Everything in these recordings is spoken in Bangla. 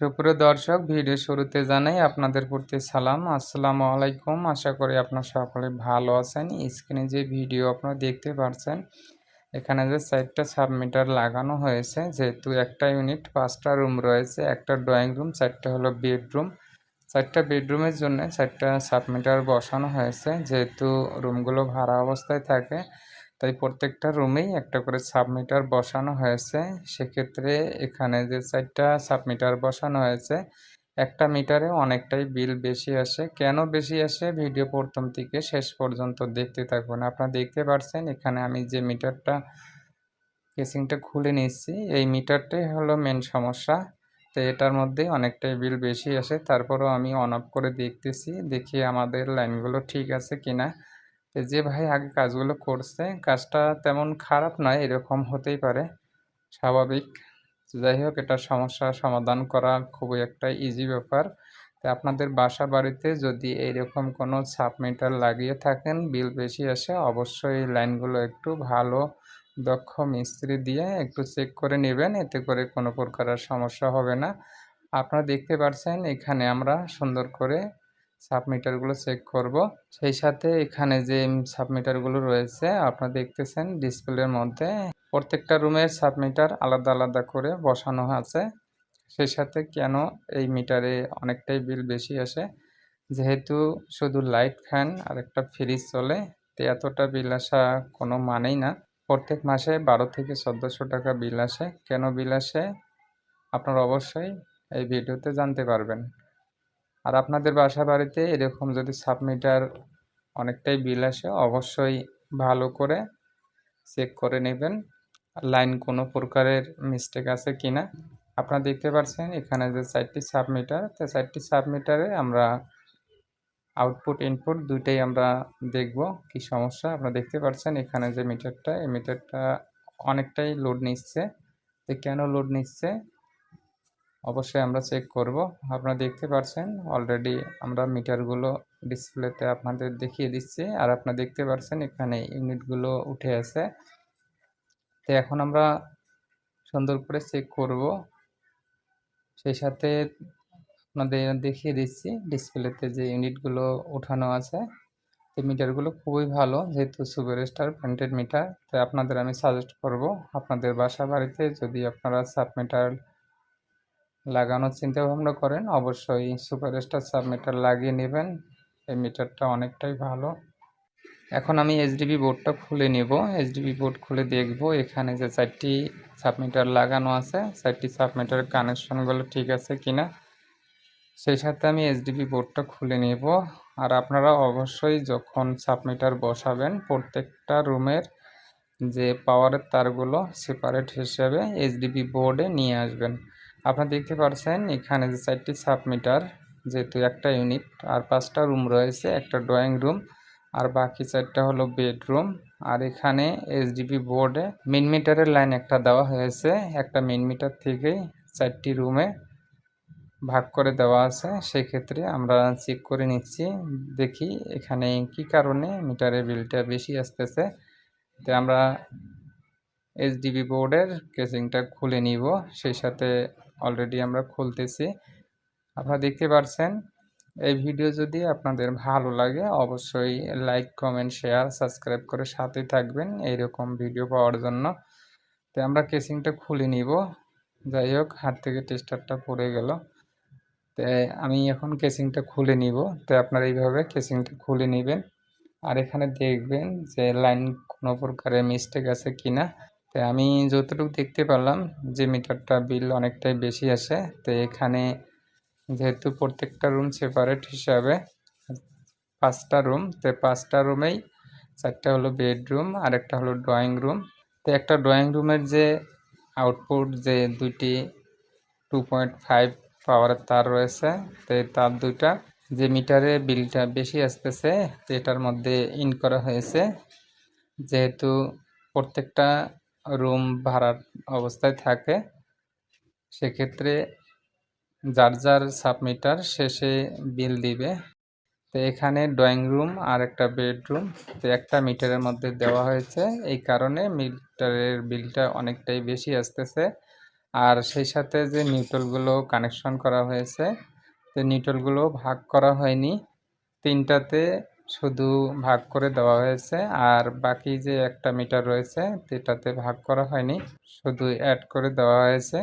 সুপ্রিয় দর্শক, ভিডিও শুরুতে জানাই আপনাদের প্রতি সালাম। আসসালামু আলাইকুম। আশা করি আপনার সকলে ভালো আছেন। স্ক্রিনে যে ভিডিও আপনারা দেখতে পাচ্ছেন এখানে যে চারটা সাবমিটার লাগানো হয়েছে, যেহেতু একটা ইউনিট, পাঁচটা রুম রয়েছে, একটা ড্রয়িং রুম, চারটা হলো বেডরুম। চারটা বেডরুমের জন্য চারটা সাবমিটার বসানো হয়েছে, যেহেতু রুমগুলো ভাড়া অবস্থায় থাকে। তাই প্রত্যেকটা রুমেই একটা করে সাবমিটার বসানো হয়েছে। সেক্ষেত্রে এখানে যে চারটা সাবমিটার বসানো হয়েছে, একটা মিটারে অনেকটাই বিল বেশি আসে। কেন বেশি আসে? ভিডিও প্রথম থেকে শেষ পর্যন্ত দেখতে থাকবেন আপনারা দেখতে পাচ্ছেন এখানে আমি যে মিটারটা, কেসিংটা খুলে নিচ্ছি, এই মিটারটাই হলো মেন সমস্যা। তো এটার মধ্যে অনেকটাই বিল বেশি আসে। তারপরও আমি অন অফ করে দেখতেছি, দেখি আমাদের লাইনগুলো ঠিক আছে কিনা। যে ভাই আগে কাজগুলো করছে, কাজটা তেমন খারাপ নয়, এরকম হতেই পারে, স্বাভাবিক। যাই হোক, এটা সমস্যার সমাধান করা খুবই একটা ইজি ব্যাপার। তো আপনাদের বাসা বাড়িতে যদি এইরকম কোনো সাবমিটার লাগিয়ে থাকেন বিল বেশি আসে, অবশ্যই লাইনগুলো একটু ভালো, দক্ষ মিস্ত্রি দিয়ে একটু চেক করে নেবেন, এতে করে কোনো প্রকারের সমস্যা হবে না। আপনারা দেখতে পাচ্ছেন এখানে আমরা সুন্দর করে সাবমিটারগুলো চেক করব। সেই সাথে এখানে যে সাবমিটারগুলো রয়েছে, আপনারা দেখতেছেন ডিসপ্লের মধ্যে প্রত্যেকটা রুমের সাবমিটার আলাদা আলাদা করে বসানো আছে। সেই সাথে কেন এই মিটারে অনেকটাই বিল বেশি আসে? যেহেতু শুধু লাইট ফ্যান আর একটা ফ্রিজ চলে, তো এতটা বিল আসা কোনো মানেই না। প্রত্যেক মাসে বারো থেকে চোদ্দোশো টাকা বিল আসে। কেন বিল আসে? আপনারা অবশ্যই এই ভিডিওতে জানতে পারবেন। আর আপনাদের বাসা বাড়িতে এরকম যদি সাবমিটার অনেকটাই বিল আসে, অবশ্যই ভালো করে চেক করে নেবেন, লাইন কোনো প্রকারের মিস্টেক আছে কি না আপনারা দেখতে পাচ্ছেন এখানে যে চারটি সাবমিটার, তো চারটি সাবমিটারে আমরা আউটপুট ইনপুট দুইটাই আমরা দেখব কি সমস্যা। আপনারা দেখতে পাচ্ছেন এখানে যে মিটারটা এই মিটারটা অনেকটাই লোড নিচ্ছে। তো কেন লোড নিচ্ছে? অবশ্যই আমরা চেক করব। আপনারা দেখতে পাচ্ছেন অলরেডি আমরা মিটারগুলো ডিসপ্লেতে আপনাদের দেখিয়ে দিচ্ছি। আর আপনারা দেখতে পাচ্ছেন এখানে ইউনিটগুলো উঠে আছে। তো এখন আমরা সুন্দর করে চেক করব। সেই সাথে আপনাদের দেখিয়ে দিচ্ছি ডিসপ্লেতে যে ইউনিটগুলো ওঠানো আছে। এই মিটারগুলো খুবই ভালো, যেহেতু সুপার স্টার প্যান্টেড মিটার তাই আপনাদের আমি সাজেস্ট করব, আপনাদের বাসা বাড়িতে যদি আপনারা সাব মিটার লাগানোর চিন্তা ভাবনা করেন। অবশ্যই সুপারস্টার সাবমিটার লাগিয়ে নেবেন। এই মিটারটা অনেকটাই ভালো। এখন আমি এইচডিবি বোর্ডটা খুলে নেব। এইচডিবি বোর্ড খুলে দেখব এখানে যে চারটি সাবমিটার লাগানো আছে, চারটি সাবমিটারের কানেকশনগুলো ঠিক আছে কিনা। সেই সাথে আমি এইচডিবি বোর্ডটা খুলে নেব। আর আপনারা অবশ্যই যখন সাবমিটার বসাবেন, প্রত্যেকটা রুমের যে পাওয়ারের তারগুলো সেপারেট হিসেবে এইচডিবি বোর্ডে নিয়ে আসবেন। আপনারা দেখতে পাচ্ছেন এখানে যে চারটি সাবমিটার যেহেতু একটা ইউনিট আর পাঁচটা রুম রয়েছে, একটা ড্রয়িং রুম আর বাকি চারটা হলো বেডরুম আর এখানে এইচডিপি বোর্ডে মিন মিটারের লাইন একটা দেওয়া হয়েছে, একটা মিন মিটার থেকেই চারটি রুমে ভাগ করে দেওয়া আছে, সেক্ষেত্রে আমরা চেক করে নিচ্ছি, দেখি এখানে কি কারণে মিটারের বিলটা বেশি আসতেছে। তো আমরা এইচডিবি বোর্ডের কেসিংটা খুলে নিব, সেই সাথে অলরেডি আমরা খুলতেছি। আপনারা দেখতে পাচ্ছেন এই ভিডিও যদি আপনাদের ভালো লাগে, অবশ্যই লাইক কমেন্ট শেয়ার সাবস্ক্রাইব করে সাথে থাকবেন এইরকম ভিডিও পাওয়ার জন্য। তো আমরা কেসিংটা খুলে নিব। যাই হোক, হাত থেকে টেস্টারটা পড়ে গেল। তো আমি এখন কেসিংটা খুলে নিব। তো আপনারা এইভাবে কেসিংটা খুলে নেবেন। আর এখানে দেখবেন যে লাইন কোনো প্রকারের মিস্টেক আছে কিনা। তো আমি যতটুকু দেখতে পারলাম যে মিটারটা বিল অনেকটাই বেশি আসে তো এখানে যেহেতু প্রত্যেকটা রুম সেপারেট হিসাবে, পাঁচটা রুম তো পাঁচটা রুমেই চারটা হলো বেডরুম আর একটা হলো ড্রয়িং রুম তো একটা ড্রয়িং রুমের যে আউটপুট যে দুইটি টু পয়েন্ট ফাইভ পাওয়ারের তার রয়েছে, তো তার দুইটা, যে মিটারে বিলটা বেশি আসতেছে এটার মধ্যে ইন করা হয়েছে। যেহেতু প্রত্যেকটা রুম ভাড়ার অবস্থায় থাকে, সেক্ষেত্রে যার যার সাবমিটার শেষে বিল দিবে। তো এখানে ড্রয়িং রুম আর একটা বেডরুম তো একটা মিটারের মধ্যে দেওয়া হয়েছে। এই কারণে মিটারের বিলটা অনেকটাই বেশি আসতেছে। আর সেই সাথে যে নিউট্রালগুলো কানেকশন করা হয়েছে, তো নিউট্রালগুলো ভাগ করা হয়নি। তিনটাতে শুধু ভাগ করে দেওয়া হয়েছে, আর বাকি যে একটা মিটার রয়েছে, সেটাতে ভাগ করা হয়নি, শুধু অ্যাড করে দেওয়া হয়েছে।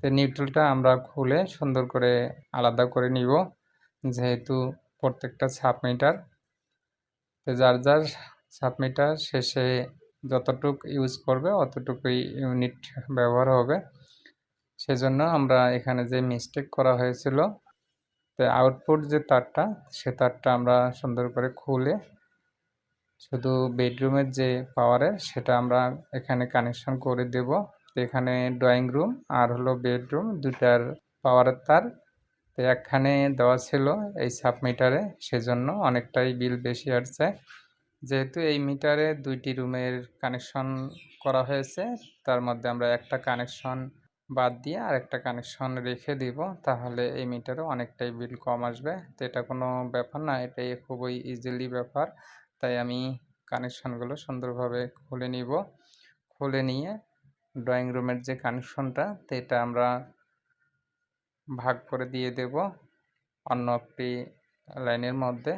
তো নিউট্রালটা আমরা খুলে সুন্দর করে আলাদা করে নিব, যেহেতু প্রত্যেকটা সাব মিটার তো যার যার সাব মিটার শেষে যতটুক ইউজ করবে, অতটুকুই ইউনিট ব্যবহার হবে। সেজন্য আমরা এখানে যে মিস্টেক করা হয়েছিল তো আউটপুট যে তারটা, সে তারটা আমরা সুন্দর করে খুলে শুধু বেডরুমের যে পাওয়ারের সেটা আমরা এখানে কানেকশন করে দেব। এখানে ড্রয়িং রুম আর হলো বেডরুম দুটার পাওয়ারের তার। তো একখানে দেওয়া ছিল এই সাব মিটারে সেজন্য অনেকটাই বিল বেশি আসছে। যেহেতু এই মিটারে দুইটি রুমের কানেকশন করা হয়েছে, তার মধ্যে আমরা একটা কানেকশন বাদ দিয়ে আর একটা কানেকশন রেখে দিব, তাহলে এই মিটারে অনেকটাই বিল কম আসবে। তো এটা কোনো ব্যাপার না, এটাই খুবই ইজিলি ব্যাপার। তাই আমি কানেকশনগুলো সুন্দরভাবে খুলে নিব। খুলে নিয়ে ড্রয়িং রুমের যে কানেকশনটা তো এটা আমরা ভাগ করে দিয়ে দেব অন্য একটি লাইনের মধ্যে।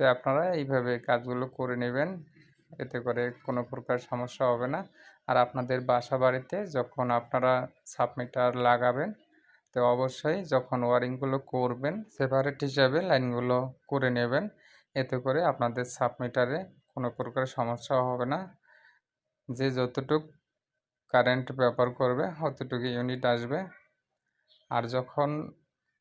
তো আপনারা এইভাবে কাজগুলো করে নেবেন, এতে করে কোনো প্রকার সমস্যা হবে না। আর আপনাদের বাসা বাড়িতে যখন আপনারা সাবমিটার লাগাবেন, তো অবশ্যই যখন ওয়ারিংগুলো করবেন সেপারেট হিসাবে লাইনগুলো করে নেবেন। এতে করে আপনাদের সাবমিটারে কোনো প্রকার সমস্যা হবে না। যে যতটুক কারেন্ট ব্যবহার করবে, অতটুকু ইউনিট আসবে। আর যখন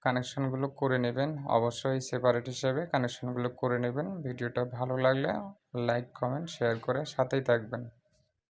কানেকশনগুলো করে নেবেন, অবশ্যই সেপারেট হিসেবে কানেকশনগুলো করে নেবেন। ভিডিওটা ভালো লাগলে লাইক কমেন্ট শেয়ার করে সাথেই থাকবেন।